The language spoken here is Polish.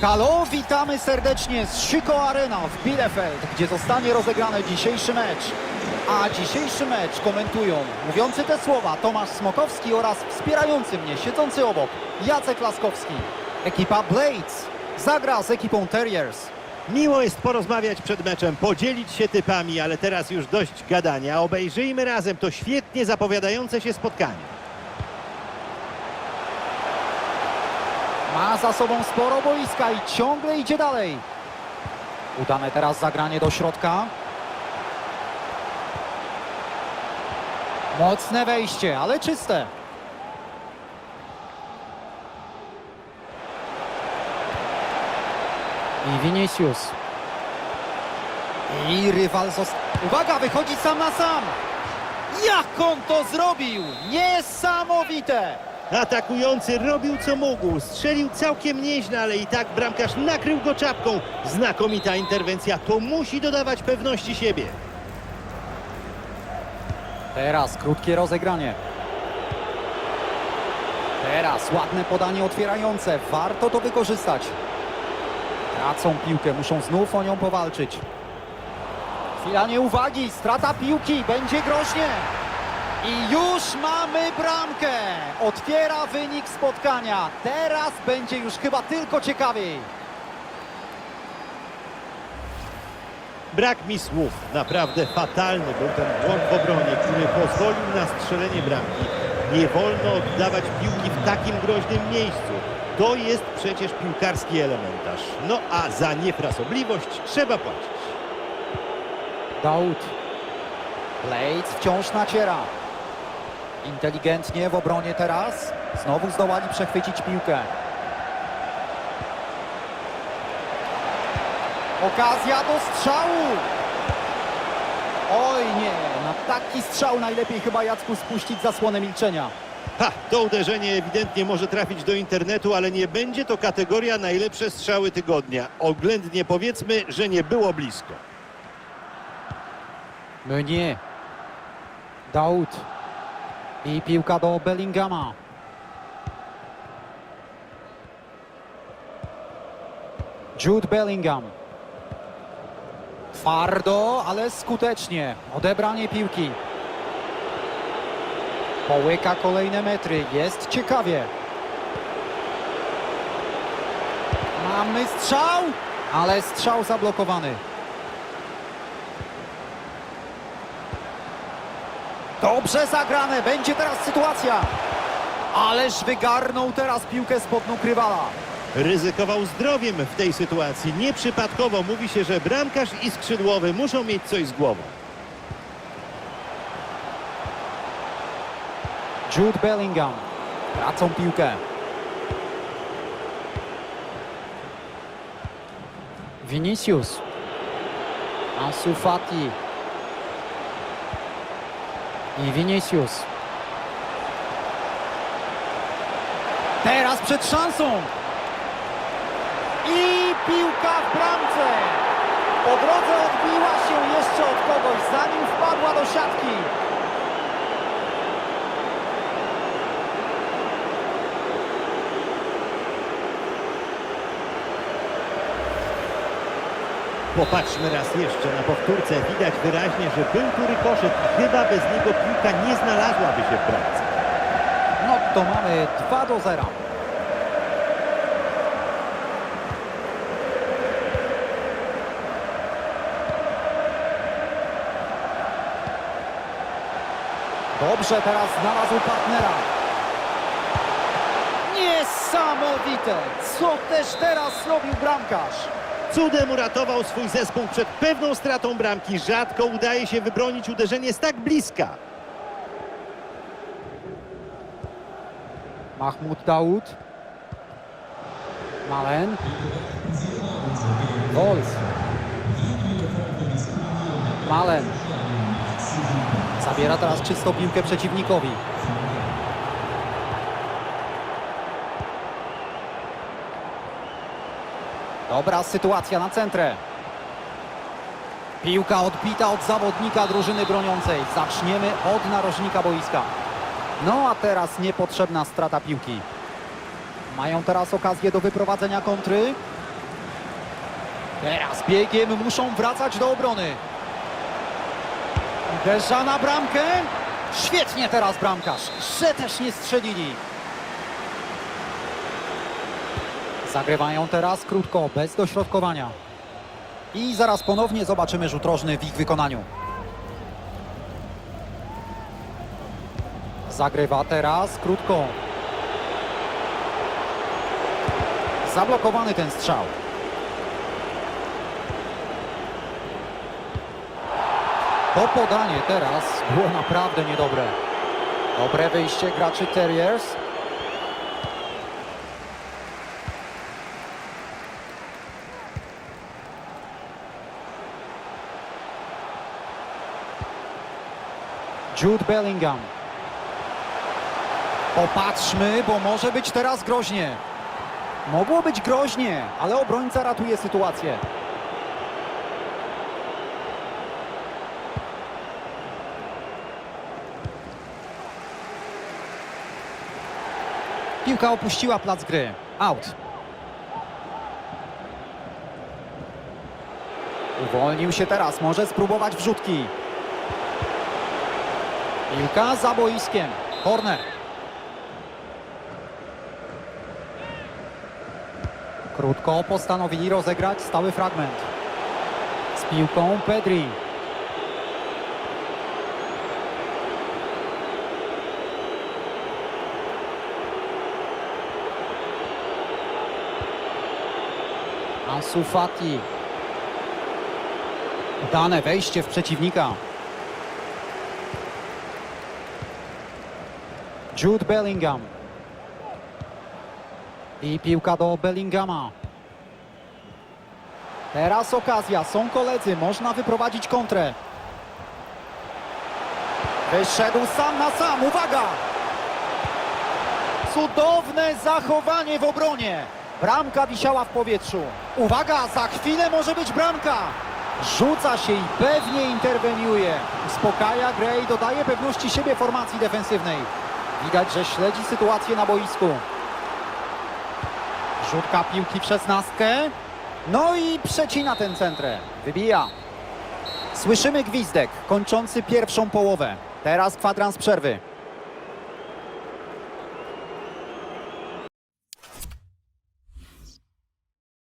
Halo, witamy serdecznie z Szyko Arena w Bielefeld, gdzie zostanie rozegrany dzisiejszy mecz. A dzisiejszy mecz komentują mówiący te słowa Tomasz Smokowski oraz wspierający mnie, siedzący obok Jacek Laskowski. Ekipa Blades zagra z ekipą Terriers. Miło jest porozmawiać przed meczem, podzielić się typami, ale teraz już dość gadania. Obejrzyjmy razem to świetnie zapowiadające się spotkanie. Ma za sobą sporo boiska i ciągle idzie dalej. Udane teraz zagranie do środka. Mocne wejście, ale czyste. I Vinicius. I rywal został. Uwaga, wychodzi sam na sam. Jak on to zrobił? Niesamowite! Atakujący robił co mógł, strzelił całkiem nieźle, ale i tak bramkarz nakrył go czapką. Znakomita interwencja, to musi dodawać pewności siebie. Teraz krótkie rozegranie. Teraz ładne podanie otwierające. Warto to wykorzystać. Tracą piłkę, muszą znów o nią powalczyć. Chwila nieuwagi, strata piłki, będzie groźnie. I już mamy bramkę. Otwiera wynik spotkania. Teraz będzie już chyba tylko ciekawiej. Brak mi słów, naprawdę fatalny był ten błąd w obronie, który pozwolił na strzelenie bramki. Nie wolno oddawać piłki w takim groźnym miejscu. To jest przecież piłkarski elementarz. No a za niefrasobliwość trzeba płacić. Daud. Blades wciąż naciera. Inteligentnie w obronie teraz. Znowu zdołali przechwycić piłkę. Okazja do strzału. Oj nie, na taki strzał najlepiej chyba Jacku spuścić zasłonę milczenia. Ha, to uderzenie ewidentnie może trafić do internetu, ale nie będzie to kategoria najlepsze strzały tygodnia. Oględnie powiedzmy, że nie było blisko. Meunier. Daud. I piłka do Bellingama. Jude Bellingham. Twardo, ale skutecznie. Odebranie piłki. Połyka kolejne metry. Jest ciekawie. Mamy strzał, ale strzał zablokowany. Dobrze zagrane, będzie teraz sytuacja. Ależ wygarnął teraz piłkę spod nóg rywala. Ryzykował zdrowiem w tej sytuacji. Nieprzypadkowo mówi się, że bramkarz i skrzydłowy muszą mieć coś z głową. Jude Bellingham. Tracą piłkę. Vinicius. Ansu Fati. I Vinicius. Teraz przed szansą. I piłka w bramce. Po drodze odbiła się jeszcze od kogoś, zanim wpadła do siatki. Popatrzmy raz jeszcze na powtórce. Widać wyraźnie, że był tu rykoszet chyba bez niego piłka nie znalazłaby się w bramce. No to mamy 2 do 0. Dobrze, teraz znalazł partnera. Niesamowite! Co też teraz zrobił bramkarz? Cudem uratował swój zespół przed pewną stratą bramki. Rzadko udaje się wybronić uderzenie z tak bliska. Mahmud Daud. Malen. Wolf. Malen. Zabiera teraz czystą piłkę przeciwnikowi. Dobra sytuacja na centrę. Piłka odbita od zawodnika drużyny broniącej. Zaczniemy od narożnika boiska. No a teraz niepotrzebna strata piłki. Mają teraz okazję do wyprowadzenia kontry. Teraz biegiem muszą wracać do obrony. Uderza na bramkę. Świetnie teraz bramkarz, że też nie strzelili. Zagrywają teraz krótko, bez dośrodkowania. I zaraz ponownie zobaczymy rzut rożny w ich wykonaniu. Zagrywa teraz krótko. Zablokowany ten strzał. To podanie teraz było naprawdę niedobre. Dobre wyjście graczy Terriers. Jude Bellingham. Popatrzmy, bo może być teraz groźnie. Mogło być groźnie, ale obrońca ratuje sytuację. Piłka opuściła plac gry. Out. Uwolnił się teraz, może spróbować wrzutki. Piłka za boiskiem. Corner. Krótko postanowili rozegrać stały fragment. Z piłką Pedri. Ansu Fati. Udane wejście w przeciwnika. Jude Bellingham. I piłka do Bellingama. Teraz okazja, są koledzy, można wyprowadzić kontrę. Wyszedł sam na sam, uwaga! Cudowne zachowanie w obronie. Bramka wisiała w powietrzu. Uwaga, za chwilę może być bramka. Rzuca się i pewnie interweniuje. Uspokaja grę i dodaje pewności siebie formacji defensywnej. Widać, że śledzi sytuację na boisku. Rzutka piłki w szesnastkę. No i przecina ten centrę. Wybija. Słyszymy gwizdek kończący pierwszą połowę. Teraz kwadrans przerwy.